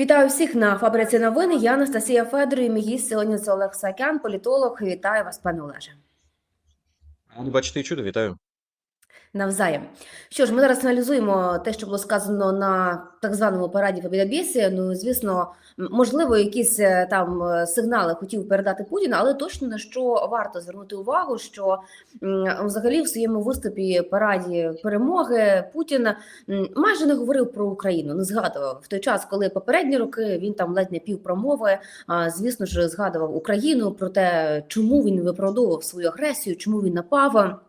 Вітаю всіх на фабриці новини. Я Анастасія Федор і Мій гість сьогодні це Олег Сакян, політолог. Вітаю вас, пане Олеже. Бачите, і чудо, вітаю. Навзаєм. Що ж, ми зараз аналізуємо те, що було сказано на так званому параді Побєдобєсі. Ну, звісно, можливо, якісь е, там е, сигнали хотів передати Путін, але точно на що варто звернути увагу, що взагалі в своєму виступі параді перемоги Путін майже не говорив про Україну, не згадував в той час, коли попередні роки він там ледь не пів промови. А звісно ж, згадував Україну про те, чому він виправдовував свою агресію, чому він напав.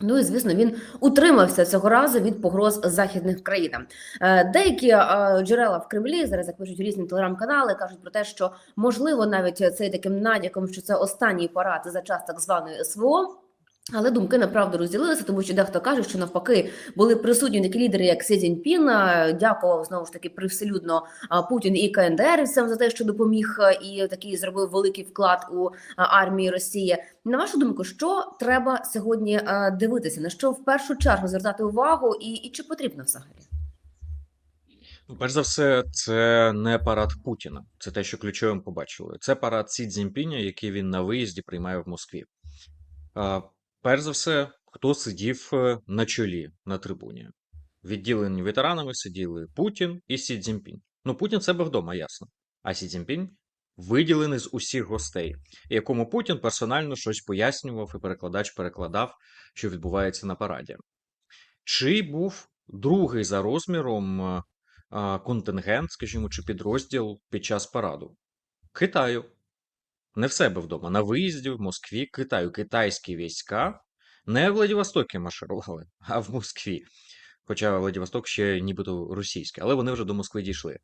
Ну і звісно, він утримався цього разу від погроз західних країн. Е, Деякі е, джерела в Кремлі зараз як пишуть різні телеграм-канали, кажуть про те, що можливо навіть цей таким натяком, що це останній парад за час так званої СВО. Але думки направду розділилися, тому що дехто каже, що навпаки були присутні такі лідери, як Сі Цзіньпін, е, дякував знову ж таки привселюдно Путін і КНДРівцям за те, що допоміг е, і такий зробив великий вклад у армії Росії. На вашу думку, що треба сьогодні е, дивитися? На що в першу чергу звертати увагу, і, і чи потрібно взагалі? Ну, перш за все, це не парад Путіна. Це те, що ключовим побачили. Це парад Сі Цзіньпіня, який він на виїзді приймає в Москві. Перш за все, хто сидів е, на чолі на трибуні? Відділені ветеранами сиділи Путін і Сі Цзіньпінь. Ну, Путін себе вдома, ясно. А Сі Цзіньпінь виділений з усіх гостей, якому Путін персонально щось пояснював, і перекладач перекладав, що відбувається на параді. Чи був другий за розміром е, контингент, скажімо, чи підрозділ під час параду? Китаю. Не в себе вдома, на виїзді в Москві, Китаю. Китайські війська не в Владивостокі марширували, а в Москві. Хоча Владивосток ще нібито російський, але вони вже до Москви дійшли.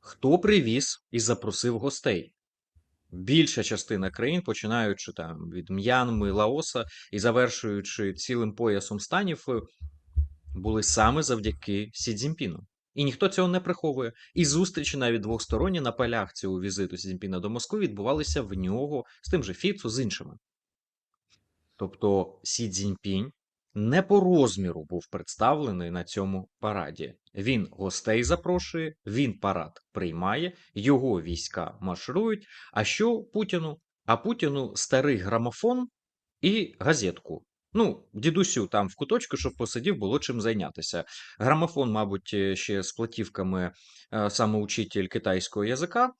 Хто привіз і запросив гостей? Більша частина країн, починаючи там від М'янми, Лаоса і завершуючи цілим поясом станів, були саме завдяки Сі Цзіньпіну. І ніхто цього не приховує. І зустрічі навіть двосторонні на полях цього візиту Сі Цзіньпіна до Москви відбувалися в нього з тим же Фіцу, з іншими. Тобто Сі Цзіньпінь не по розміру був представлений на цьому параді. Він гостей запрошує, він парад приймає, його війська марширують. А що Путіну? А Путіну старий грамофон і газетку. Ну, дідусю там в куточку, щоб посидів, було чим зайнятися. Грамофон, мабуть, е, ще з платівками е, саме учитель китайського язика,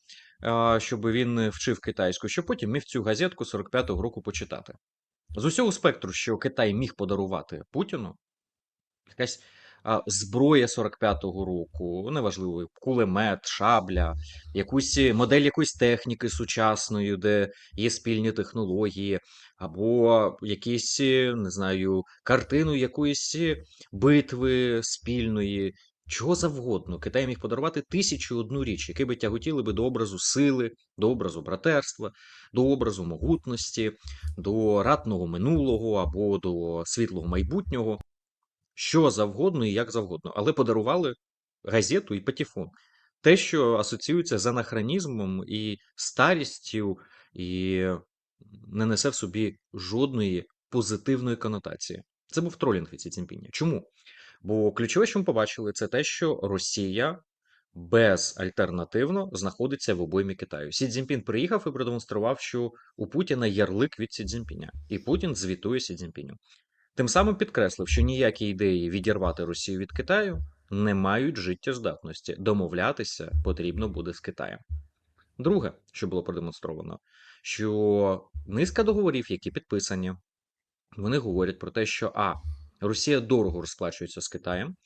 е, щоб він вчив китайську, щоб потім міг цю газетку 45-го року почитати. З усього спектру, що Китай міг подарувати Путіну, якась зброя 45-го року, неважливо, кулемет, шабля, якусь е, модель якоїсь техніки сучасної, де є спільні технології, або якісь, е, не знаю, картину якоїсь е, битви спільної. Чого завгодно, Китай міг подарувати тисячу одну річ, які би тяготіли би до образу сили, до образу братерства, до образу могутності, до ратного минулого або до світлого майбутнього, що завгодно і як завгодно, але подарували газету і патефон. Те, що асоціюється з анахронізмом і старістю, і не несе в собі жодної позитивної конотації. Це був тролінг від Сі Цзіньпіня. Чому? Бо ключове, що ми побачили, це те, що Росія безальтернативно знаходиться в обоймі Китаю. Сі Цзіньпін приїхав і продемонстрував, що у Путіна ярлик від Сі Цзіньпіня, і Путін звітує Сі Цзіньпіню. Тим самим підкреслив, що ніякі ідеї відірвати Росію від Китаю не мають життєздатності. Домовлятися потрібно буде з Китаєм. Друге, що було продемонстровано, що низка договорів, які підписані, вони говорять про те, що А. Росія дорого розплачується з Китаєм,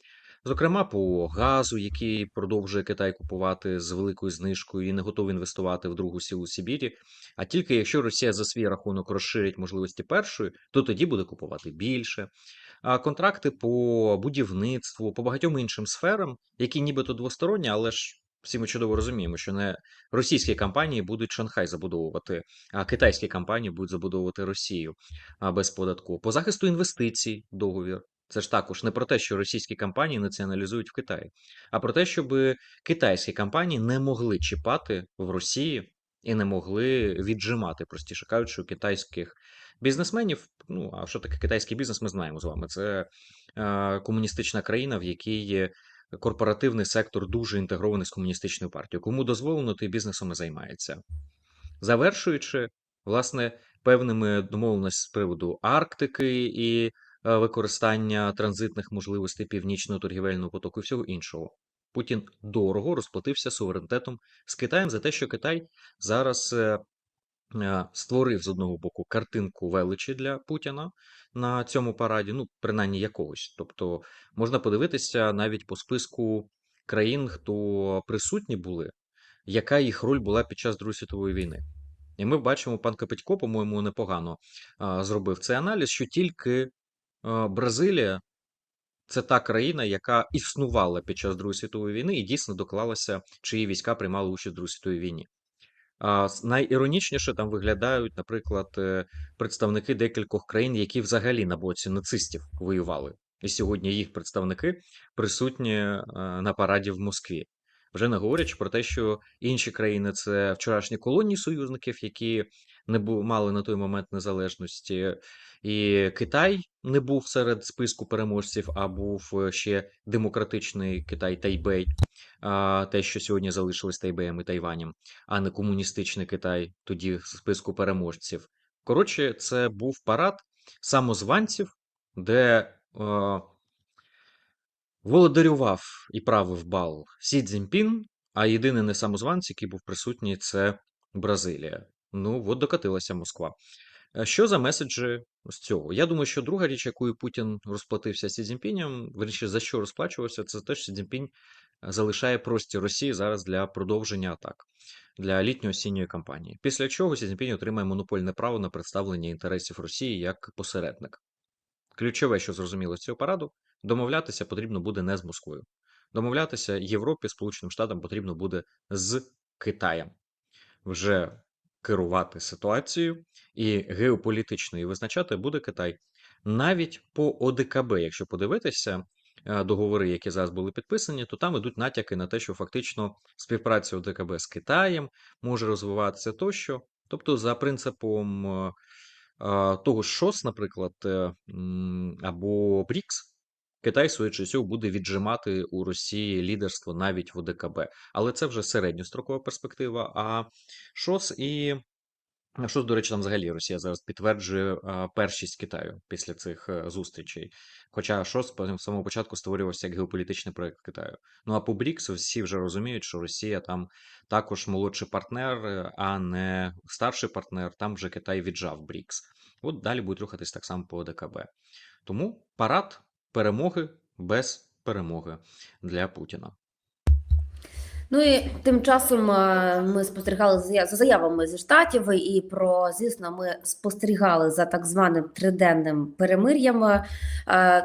зокрема по газу, який продовжує Китай купувати з великою знижкою і не готовий інвестувати в другу сілу Сибірі. А тільки якщо Росія за свій рахунок розширить можливості першої, то тоді буде купувати більше. А контракти по будівництву, по багатьом іншим сферам, які нібито двосторонні, але ж всі ми чудово розуміємо, що не російські компанії будуть Шанхай забудовувати, а китайські компанії будуть забудовувати Росію без податку. По захисту інвестицій договір. Це ж також не про те, що російські компанії націоналізують в Китаї, а про те, щоб китайські компанії не могли чіпати в Росії і не могли віджимати, простіше кажучи, у китайських бізнесменів. Ну а що таке китайський бізнес? Ми знаємо з вами. Це е, комуністична країна, в якій корпоративний сектор дуже інтегрований з комуністичною партією. Кому дозволено, той бізнесом і займається. Завершуючи, власне, певними домовленостями з приводу Арктики і використання транзитних можливостей північного торгівельного потоку і всього іншого. Путін дорого розплатився суверенітетом з Китаєм за те, що Китай зараз е, е, створив з одного боку картинку величі для Путіна на цьому параді, ну, принаймні якогось. Тобто можна подивитися навіть по списку країн, хто присутні були, яка їх роль була під час Другої світової війни. І ми бачимо, пан Капитько, по-моєму, непогано зробив цей аналіз, що тільки Бразилія це та країна, яка існувала під час Другої світової війни і дійсно доклалася, чиї війська приймали участь в Другій світовій війні. А, найіронічніше там виглядають, наприклад, е, представники декількох країн, які взагалі на боці нацистів воювали. І сьогодні їх представники присутні е, на параді в Москві. Вже не говорячи про те, що інші країни це вчорашні колонії союзників, які не бу- мали на той момент незалежності, і Китай не був серед списку переможців, а був е, ще демократичний Китай Тайбей, те, що сьогодні залишилось Тайбеєм і Тайванем, а не комуністичний Китай, тоді в списку переможців. Коротше, це був парад самозванців, де е, володарював і правив бал Сі Цзіньпін, а єдиний не самозванець, який був присутній, це Бразилія. Ну, от докатилася Москва. Е, Що за меседжі з цього? Я думаю, що друга річ, якою Путін розплатився Сі Цзіньпінем, верніше, за що розплачувався, це те, що Сі Цзіньпінь е, залишає простір Росії зараз для продовження атак, для літньо-осінньої кампанії. Після чого Сі Цзіньпінь отримає монопольне право на представлення інтересів Росії як посередник. Ключове, що зрозуміло з цього параду, домовлятися потрібно буде не з Москвою. Домовлятися Європі, Сполученим Штатам потрібно буде з Китаєм. Вже керувати ситуацією і геополітично її визначати буде Китай. Навіть по ОДКБ, якщо подивитися е, договори, які зараз були підписані, то там ідуть натяки на те, що фактично співпраця ОДКБ з Китаєм може розвиватися тощо. Тобто, за принципом е, того ж ШОС, наприклад, е, або БРІКС, Китай, швидше всього, буде віджимати у Росії лідерство навіть в ОДКБ. Але це вже середньострокова перспектива. А ШОС і ШОС, до речі, там взагалі Росія зараз підтверджує першість Китаю після цих е, зустрічей. Хоча ШОС з самого початку створювався як геополітичний проект Китаю. Ну а по БРІКС всі вже розуміють, що Росія там також молодший партнер, е, а не старший партнер. Там вже Китай віджав БРІКС. От далі будуть рухатись так само по ОДКБ. Тому парад перемоги без перемоги для Путіна. Ну і тим часом е, ми спостерігали за за заявами зі штатів, і про звісно, ми спостерігали за так званим триденним перемир'ям. Е,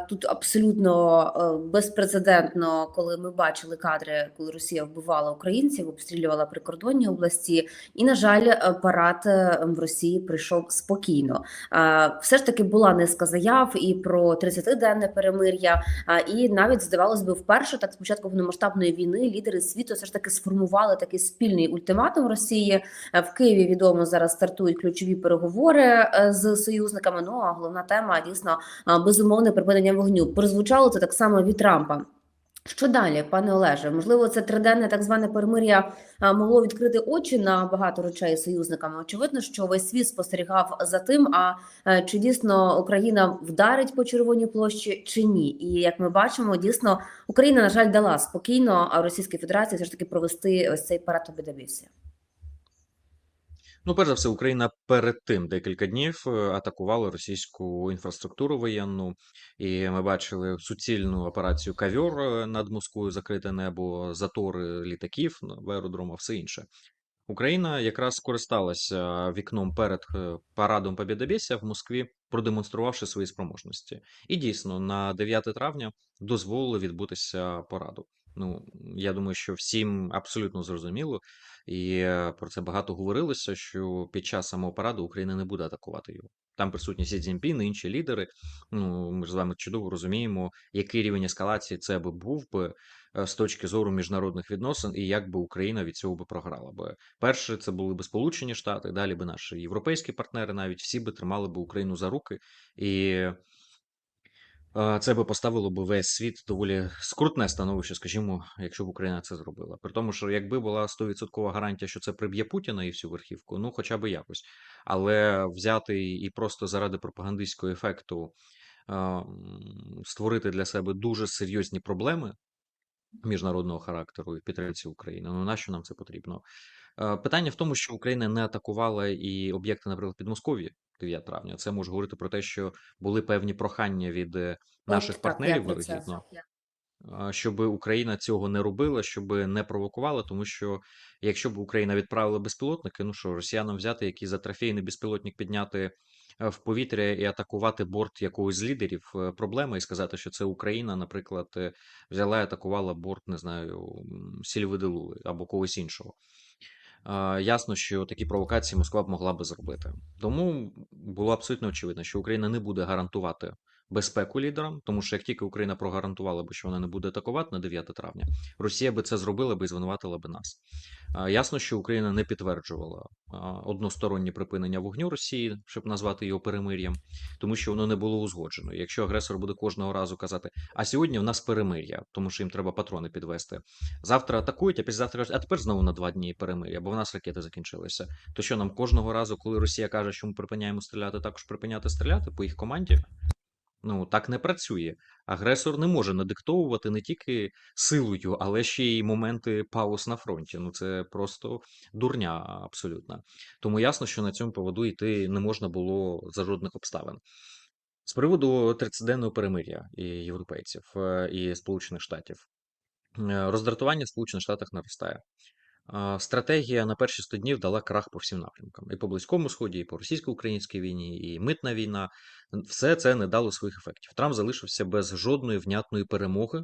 Тут абсолютно е, безпрецедентно, коли ми бачили кадри, коли Росія вбивала українців, обстрілювала прикордонні області. І на жаль, парад в Росії прийшов спокійно. Все ж таки була низка заяв і про 30-денне перемир'я. І навіть здавалось би, вперше так спочатку повномасштабної війни лідери світу все ж таки сформували такий спільний ультиматум Росії. Е, В Києві відомо зараз стартують ключові переговори е, з союзниками. Ну а головна тема дійсно безумовне припинення вогню. Прозвучало це так само від Трампа. Що далі, пане Олеже? Можливо, це триденне так зване перемир'я могло відкрити очі на багато речей союзниками. Очевидно, що весь світ спостерігав за тим. А е, чи дійсно Україна вдарить по червоній площі чи ні? І як ми бачимо, дійсно Україна на жаль дала спокійно Російській Федерації все ж таки провести ось цей парад Побєдобєсія. Ну, перш за все, Україна перед тим декілька днів е, атакувала російську інфраструктуру воєнну, і ми бачили суцільну операцію Кавьор е, над Москвою, закрите небо, затори літаків в аеродромах, все інше. Україна якраз скористалася вікном перед е, парадом Побєдобєсія в Москві, продемонструвавши свої спроможності. І дійсно, на 9 травня дозволили відбутися параду. Ну, я думаю, що всім абсолютно зрозуміло, і е, про це багато говорилося, що під час самого параду Україна не буде атакувати його. Там присутні Сі Цзіньпін інші лідери. Ну, ми ж з вами чудово розуміємо, який рівень ескалації це би був би е, з точки зору міжнародних відносин, і як би Україна від цього би програла би. Перше, це були б Сполучені Штати, далі би наші європейські партнери, навіть всі би тримали би Україну за руки і Це би поставило би весь світ доволі скрутне становище, скажімо, якщо б Україна це зробила. При тому, що якби була 100% гарантія, що це приб'є Путіна і всю верхівку, ну хоча б якось. Але взяти і просто заради пропагандистського ефекту а, створити для себе дуже серйозні проблеми міжнародного характеру і підтримці України. Ну нащо нам це потрібно? Е, Питання в тому, що Україна не атакувала і об'єкти, наприклад, Підмосков'я 9 травня. Це може говорити про те, що були певні прохання від е, наших так, партнерів вирогідно, щоб Україна цього не робила, щоб не провокувала, тому що якщо б Україна відправила безпілотники, ну що росіянам взяти, який за трофейний безпілотник підняти е, в повітря і атакувати борт якогось з лідерів, е, проблема, і сказати, що це Україна, наприклад, взяла і атакувала борт, не знаю, Сільвиделули або когось іншого. Ясно, що такі провокації Москва б могла би зробити. Тому було абсолютно очевидно, що Україна не буде гарантувати безпеку лідерам, тому що як тільки Україна прогарантувала би, що вона не буде атакувати на 9 травня, Росія би це зробила би і звинуватила би нас. Ясно, що Україна не підтверджувала одностороннє припинення вогню Росії, щоб назвати його перемир'ям, тому що воно не було узгоджено. Якщо агресор буде кожного разу казати, а сьогодні в нас перемир'я, тому що їм треба патрони підвести. Завтра атакують, а післязавтра кажуть, а тепер знову на два дні перемир'я, бо в нас ракети закінчилися. То що нам кожного разу, коли Росія каже, що ми припиняємо стріляти, також припиняти стріляти по їх команді? Ну так не працює. Агресор не може надиктовувати не тільки силою, але ще й моменти пауз на фронті. Ну це просто дурня абсолютна. Тому ясно, що на цьому поводу йти не можна було за жодних обставин. З приводу 30-денного перемир'я і європейців е, і Сполучених Штатів. Е, Роздратування в Сполучених Штатах наростає. Стратегія на перші 100 днів дала крах по всім напрямкам: і по Близькому Сході, і по російсько-українській війні, і митна війна. Все це не дало своїх ефектів. Трамп залишився без жодної внятної перемоги,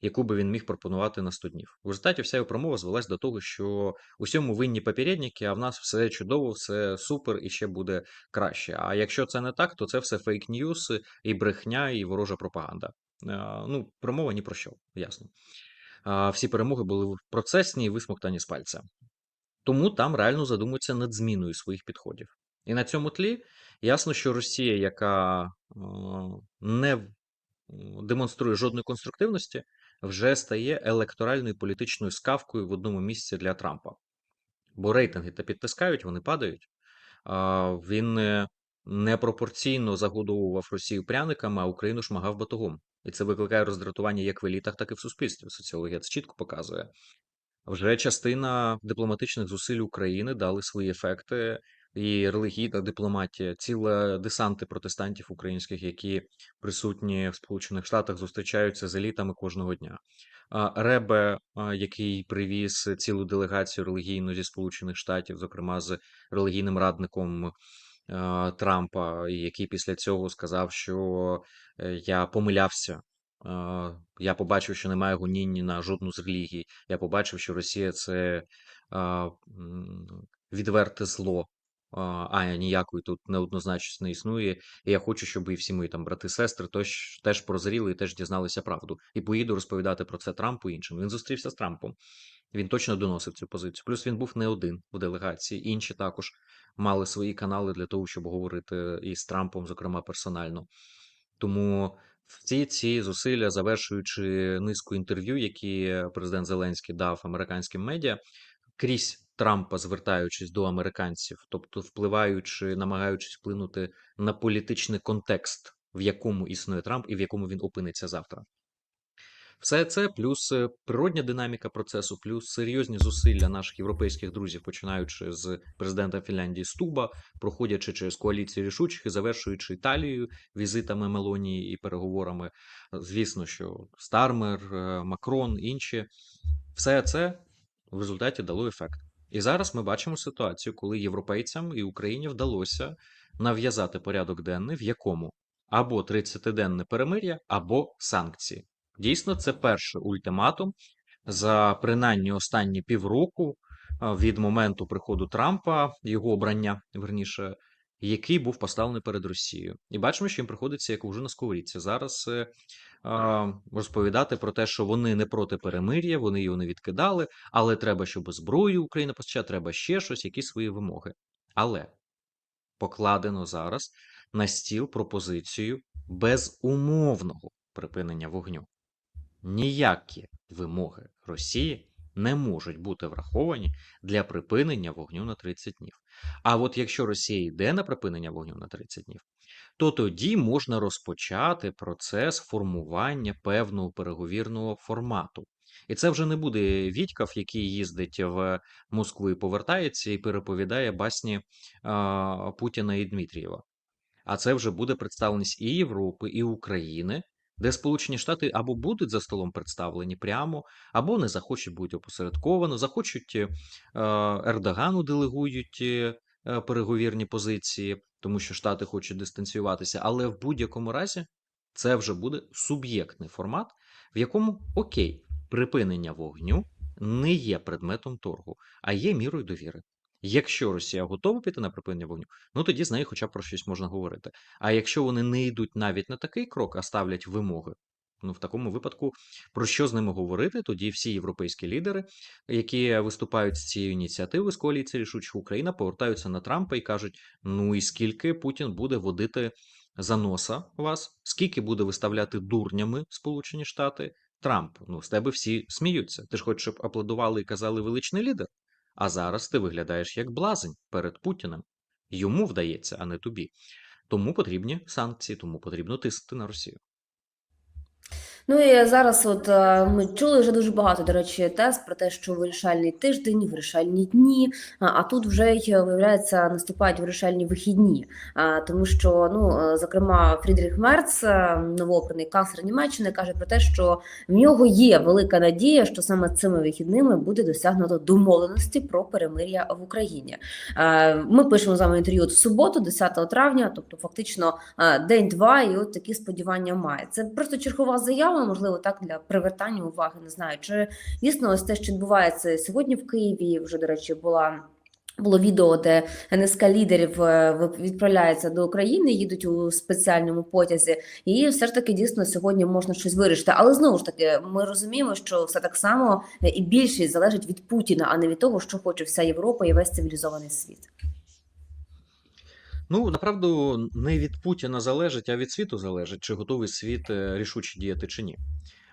яку би він міг пропонувати на 100 днів. В результаті вся його промова звелась до того, що усьому винні попередники, а в нас все чудово, все супер і ще буде краще. А якщо це не так, то це все фейк-ньюс, і брехня, і ворожа пропаганда. Ну, промова ні про що, ясно. Всі перемоги були процесні і висмоктані з пальця. Тому там реально задумуються над зміною своїх підходів. І на цьому тлі ясно, що Росія, яка не демонструє жодної конструктивності, вже стає електоральною політичною скавкою в одному місці для Трампа. Бо рейтинги та підтискають, вони падають. Він е, непропорційно загодовував Росію пряниками, а Україну шмагав батогом. І це викликає роздратування як в елітах, так і в суспільстві. Соціологія це чітко показує. Вже частина дипломатичних зусиль України дали свої ефекти, і релігійна дипломатія, ціле десанти протестантів українських, які присутні в Сполучених Штатах, зустрічаються з елітами кожного дня. Ребе, який привіз цілу делегацію релігійну зі Сполучених Штатів, зокрема з релігійним радником Трампа, який після цього сказав, що е, я помилявся. Я побачив, що немає гоніння на жодну з релігій. Я побачив, що Росія це відверте зло, а, ніякої тут неоднозначності не існує. І я хочу, щоб і всі мої там брати, сестри тож, теж прозріли і теж дізналися правду. І поїду розповідати про це Трампу і іншим. Він зустрівся з Трампом. Він точно доносив цю позицію. Плюс він був не один в делегації. Інші також мали свої канали для того, щоб говорити із Трампом, зокрема персонально. Тому всі ці зусилля, завершуючи низку інтерв'ю, які президент Зеленський дав американським медіа, крізь Трампа, звертаючись до американців, тобто впливаючи, намагаючись вплинути на політичний контекст, в якому існує Трамп і в якому він опиниться завтра. Все це плюс е, природня динаміка процесу, плюс серйозні зусилля наших європейських друзів, починаючи з президента Фінляндії Стуба, проходячи через коаліцію рішучих і завершуючи Італією, візитами Мелонії і переговорами. Звісно, що Стармер, е, Макрон, інші, все це в результаті дало ефект. І зараз ми бачимо ситуацію, коли європейцям і Україні вдалося нав'язати порядок денний, в якому або 30-денне перемир'я, або санкції. Дійсно, це перший ультиматум за принаймні останні півроку від моменту приходу Трампа, його обрання, верніше, який був поставлений перед Росією. І бачимо, що їм приходиться як уже на сковорідці. Зараз е, розповідати про те, що вони не проти перемир'я, вони його не відкидали, але треба, щоб зброю Україна постачала, треба ще щось, якісь свої вимоги. Але покладено зараз на стіл пропозицію безумовного припинення вогню. Ніякі вимоги Росії не можуть бути враховані для припинення вогню на 30 днів. А от якщо Росія йде на припинення вогню на 30 днів, то тоді можна розпочати процес формування певного переговірного формату. І це вже не буде Вітьков, який їздить в Москву і повертається і переповідає басні а, Путіна і Дмитрієва. А це вже буде представленість і Європи, і України, де Сполучені Штати або будуть за столом представлені прямо, або не захочуть бути опосередковано, захочуть е, Ердогану делегують е, е, переговірні позиції, тому що Штати хочуть дистанціюватися. Але в будь-якому разі це вже буде суб'єктний формат, в якому окей, припинення вогню не є предметом торгу, а є мірою довіри. Якщо Росія готова піти на припинення вогню, ну тоді з нею хоча б про щось можна говорити. А якщо вони не йдуть навіть на такий крок, а ставлять вимоги, ну в такому випадку про що з ними говорити? Тоді всі європейські лідери, які виступають з цією ініціативою з коаліції рішучих Україна, повертаються на Трампа і кажуть: ну і скільки Путін буде водити за носа вас, скільки буде виставляти дурнями Сполучені Штати? Трамп, ну з тебе всі сміються. Ти ж хочеш, щоб аплодували і казали величний лідер. А зараз ти виглядаєш як блазень перед Путіним. Йому вдається, а не тобі. Тому потрібні санкції, тому потрібно тиснути на Росію. Ну і зараз, от е, ми чули вже дуже багато, до речі, тез про те, що вирішальний тиждень, вирішальні дні. А, тут вже й виявляється наступають вирішальні вихідні. А, тому що, ну е, зокрема, Фрідріх Мерц, е, новообраний канцлер Німеччини, каже про те, що в нього є велика надія, що саме цими вихідними буде досягнуто домовленості про перемир'я в Україні. Е, Ми пишемо з вами інтерв'ю в суботу, 10 травня, тобто фактично е, день-два, і от такі сподівання має. Це просто чергова заява, можливо, так для привертання уваги. Не знаю, чи дійсно ось те, що відбувається сьогодні в Києві. Вже до речі, була. Було відео, де НСК лідерів ви- до України, їдуть у спеціальному потязі, і все ж таки дійсно сьогодні можна щось вирішити. Але знову ж таки, ми розуміємо, що все так само е, і більшість залежить від Путіна, а не від того, що хоче вся Європа і весь цивілізований світ. Ну, направду, не від Путіна залежить, а від світу залежить, чи готовий світ е, рішуче діяти чи ні.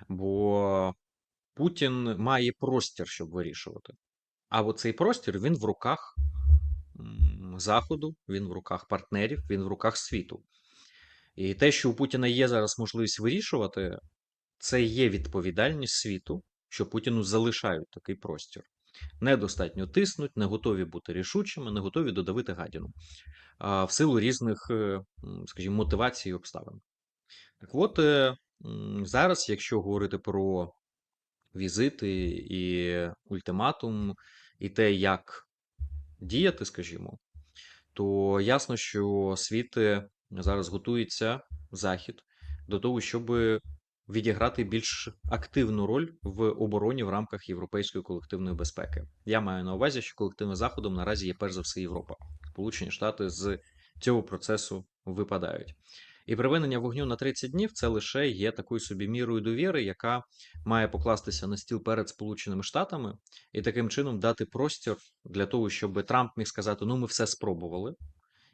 Бо Путін має простір, щоб вирішувати. А цей простір він в руках Заходу, він в руках партнерів, він в руках світу. І те, що у Путіна є зараз можливість вирішувати, це є відповідальність світу, що Путіну залишають такий простір. Недостатньо тиснуть, не готові бути рішучими, не готові додавити гадіну в силу різних, е, скажімо, мотивацій і обставин. Так от, е, зараз, якщо говорити про візити і ультиматум, і те, як діяти, скажімо, то ясно, що світ е, зараз готується захід до того, щоб відіграти більш активну роль в обороні в рамках європейської колективної безпеки. Я маю на увазі, що колективним заходом наразі є перш за все Європа. Сполучені Штати з цього процесу випадають. І припинення вогню на 30 днів це лише є такою собі мірою довіри, яка має покластися на стіл перед Сполученими Штатами і таким чином дати простір для того, щоб Трамп міг сказати: ну, ми все спробували.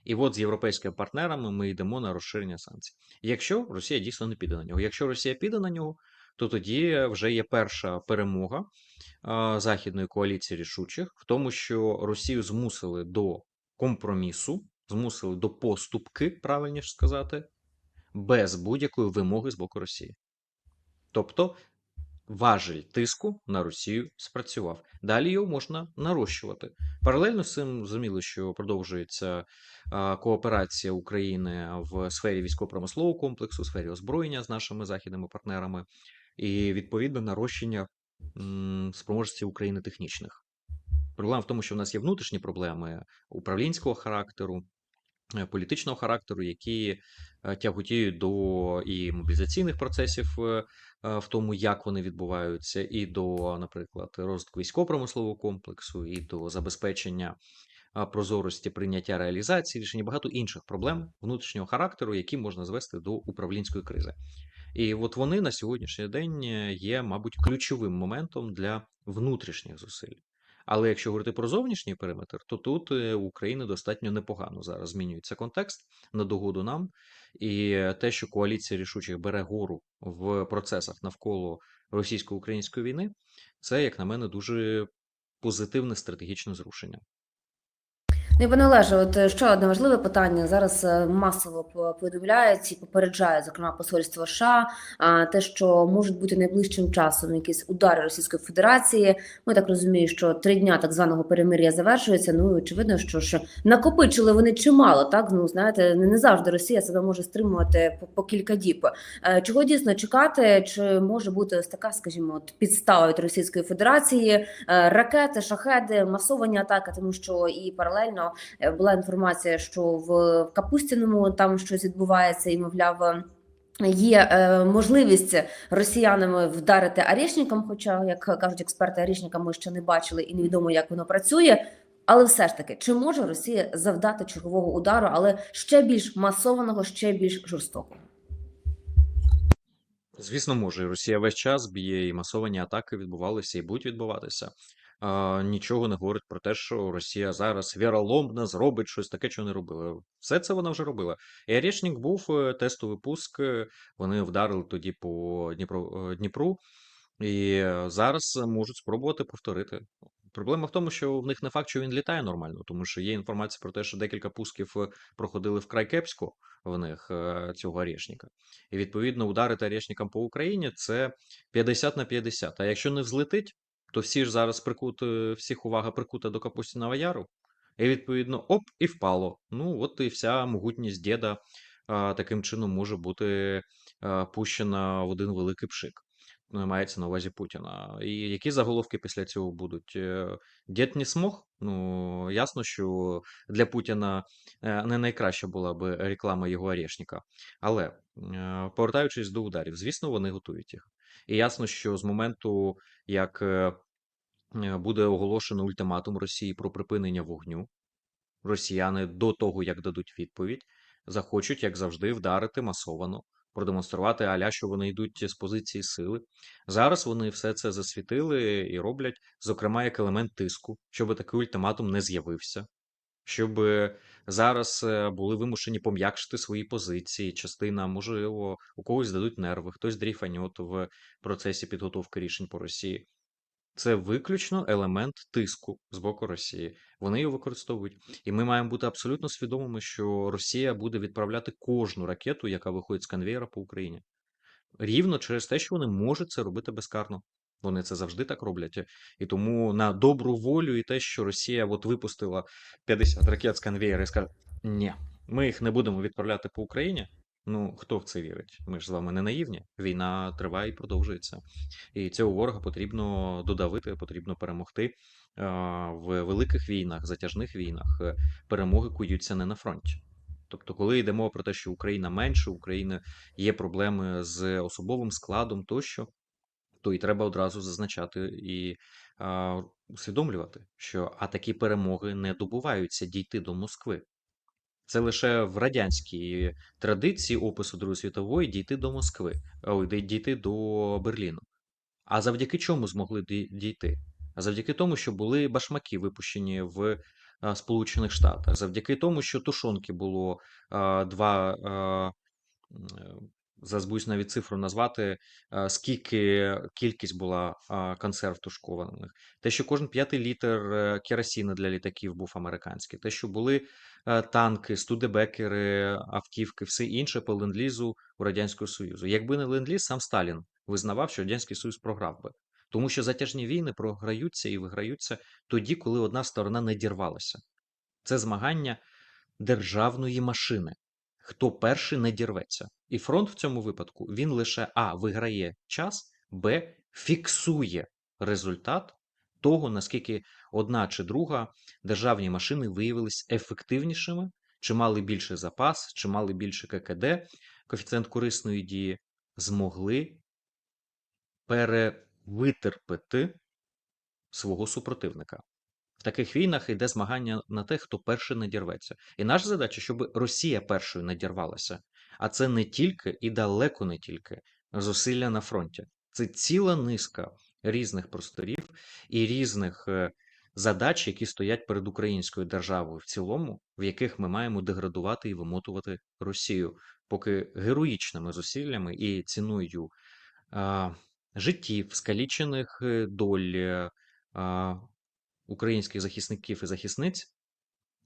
І от з європейськими партнерами ми йдемо на розширення санкцій. Якщо Росія дійсно не піде на нього. Якщо Росія піде на нього, то тоді вже є перша перемога західної коаліції рішучих в тому, що Росію змусили до компромісу, змусили до поступки, правильніше сказати, без будь-якої вимоги з боку Росії. Тобто важель тиску на Росію спрацював. Далі його можна нарощувати. Паралельно з цим зрозуміло, що продовжується кооперація України в сфері військово-промислового комплексу, в сфері озброєння з нашими західними партнерами, і відповідно нарощення спроможності України технічних. Проблема в тому, що в нас є внутрішні проблеми управлінського характеру, політичного характеру, які е, тяготіють до і мобілізаційних процесів, е, е, в тому, як вони відбуваються, і до, наприклад, розвитку військово-промислового комплексу, і до забезпечення прозорості прийняття реалізації рішень, і багато інших проблем внутрішнього характеру, які можна звести до управлінської кризи. І от вони на сьогоднішній день е, є, мабуть, ключовим моментом для внутрішніх зусиль. Але якщо говорити про зовнішній периметр, то тут е, у України достатньо непогано зараз змінюється контекст на догоду нам. І те, що коаліція рішучих бере гору в процесах навколо російсько-української війни, це, як на мене, дуже позитивне стратегічне зрушення. Ну, і пане Олеже, от е, ще одне важливе питання. Зараз е, масово по- повідомляють і попереджають, зокрема, посольство США, те, що можуть бути найближчим часом якісь удари Російської Федерації. Ми так розумію, що три дня так званого перемир'я завершується. Ну очевидно, що ж накопичили вони чимало. Так ну знаєте, не, завжди Росія себе може стримувати по, по кілька діб. Е, Чого дійсно чекати? Чи може бути ось така, скажімо, от підстава від Російської Федерації, ракети, шахеди, масовані атаки, тому що і паралельно е, була інформація, що в Капустіному там щось відбувається, і мовляв. Є е, можливість росіянами вдарити арішникам, хоча, як кажуть експерти, арішника ми ще не бачили і невідомо, як воно працює. Але все ж таки, чи може Росія завдати чергового удару, але ще більш масованого, ще більш жорстокого? Звісно, може. Росія весь час б'є, і масовані атаки відбувалися і будуть відбуватися. А, нічого не говорить про те, що Росія зараз віроломно зробить щось таке, що не робила. Все це вона вже робила. І Орєшнік був е, тестовий пуск. е, Вони вдарили тоді по Дніпро, е, Дніпру, і е, зараз можуть спробувати повторити. Проблема в тому, що в них не факт, що він літає нормально, тому що є інформація про те, що декілька пусків е, проходили вкрай кепсько в них е, цього Орєшніка. І відповідно ударити Орєшнікам по Україні це 50 на 50. А якщо не взлетить, то всі ж зараз прикут, е, всіх увага прикута до Капустіного Яру. І відповідно, оп, і впало. Ну, от і вся могутність діда таким чином може бути а, пущена в один великий пшик. Ну, мається на увазі Путіна. І які заголовки після цього будуть? Е, Дід не смог? Ну, ясно, що для Путіна е, не найкраща була би реклама його Орешника. Але е, повертаючись до ударів, звісно, вони готують їх. І ясно, що з моменту, як е, е, буде оголошено ультиматум Росії про припинення вогню, росіяни до того, як дадуть відповідь, захочуть, як завжди, вдарити масовано, продемонструвати аля, що вони йдуть з позиції сили. Зараз вони все це засвітили і роблять, зокрема, як елемент тиску, щоб такий ультиматум не з'явився. Щоб зараз е, були вимушені пом'якшити свої позиції. Частина, можливо, у когось дадуть нерви, хтось дріфаньот в процесі підготовки рішень по Росії. Це виключно елемент тиску з боку Росії. Вони його використовують. І ми маємо бути абсолютно свідомими, що Росія буде відправляти кожну ракету, яка виходить з конвейера по Україні. Рівно через те, що вони можуть це робити безкарно. Вони це завжди так роблять. І тому на добру волю і те, що Росія от випустила 50 ракет з конвейера і скаже: ні, ми їх не будемо відправляти по Україні. Ну, хто в це вірить? Ми ж з вами не наївні. Війна триває і продовжується. І цього ворога потрібно додавити, потрібно перемогти. В великих війнах, затяжних війнах е, перемоги куються не на фронті. Тобто, коли йде мова про те, що Україна менше, України є проблеми з особовим складом тощо, то і треба одразу зазначати і а, усвідомлювати, що а такі перемоги не добуваються дійти до Москви. Це лише в радянській традиції опису Другої світової дійти до Москви, ой, дійти до Берліну. А завдяки чому змогли дійти? А завдяки тому, що були башмаки випущені в Сполучених Штатах, завдяки тому, що тушонки було два. Е, навіть цифру назвати, скільки кількість була консерв тушкованих. Те, що кожен п'ятий літр е, для літаків був американський, те, що були е, танки, студебекери, автівки, все інше по ленд-лізу у Радянського Союзу. Якби не ленд-ліз, сам Сталін визнавав, що Радянський Союз програв би. Тому що затяжні війни програються і виграються тоді, коли одна сторона не дірвалася. Це змагання державної машини. Хто перший не дірветься. І фронт в цьому випадку він лише А виграє час, Б фіксує результат того, наскільки одна чи друга державні машини виявились ефективнішими, чи мали більший запас, чи мали більше ККД, коефіцієнт корисної дії, змогли перевитерпити свого супротивника. Таких війнах йде змагання на те, хто перший надірветься. І наша задача, щоб Росія першою надірвалася. А це не тільки і далеко не тільки зусилля на фронті. Це ціла низка різних просторів і різних е, задач, які стоять перед українською державою в цілому, в яких ми маємо деградувати і вимотувати Росію, поки героїчними зусиллями і ціною а, життів, скалічених е, доль е, українських захисників і захисниць,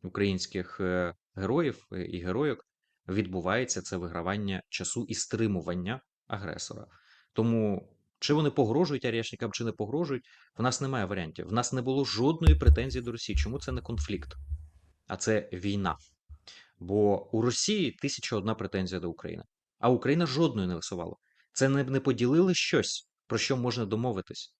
українських е, героїв е, і героїк, відбувається це вигравання часу і стримування агресора. Тому чи вони погрожують арешникам, чи не погрожують, в нас немає варіантів. В нас не було жодної претензії до Росії. Чому це не конфлікт? А це війна. Бо у Росії тисяча одна претензія до України, а Україна жодної не висувала. Це не, поділили щось, про що можна домовитись.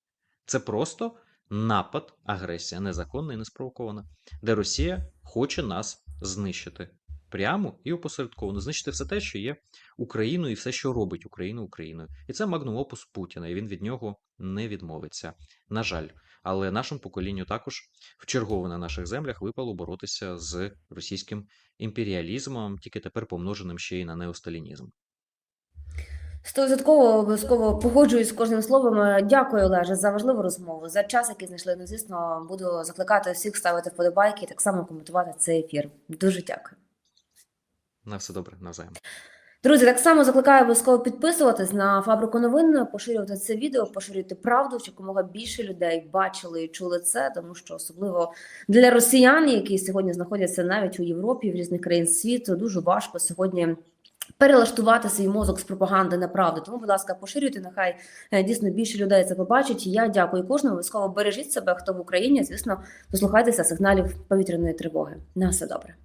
Це просто напад, агресія незаконна і неспровокована, де Росія хоче нас знищити прямо і опосередковано, знищити все те, що є Україною, і все, що робить Україну Україною. І це магнум опус Путіна, і він від нього не відмовиться. На жаль, але нашому поколінню також вчергово на наших землях випало боротися з російським імперіалізмом, тільки тепер помноженим ще й на неосталінізм. Стовідсотково обов'язково погоджуюсь з кожним словом. Е, Дякую, Олеже, за важливу розмову, за час, який знайшли. Ну, звісно, буду закликати всіх ставити вподобайки і так само коментувати цей ефір. Дуже дякую. На все добре, навзаєм. Друзі, так само закликаю обов'язково підписуватись на фабрику новин, поширювати це відео, поширювати правду, щоб якомога більше людей бачили і чули це, тому що особливо для росіян, які сьогодні знаходяться навіть у Європі, в різних країн світу, дуже важко сьогодні. Перелаштувати свій мозок з пропаганди на правду. Тому, будь ласка, поширюйте, нехай е, дійсно більше людей це побачить. І Я дякую кожному. Обов'язково бережіть себе, хто в Україні. Звісно, дослухайтеся сигналів повітряної тривоги. На все добре.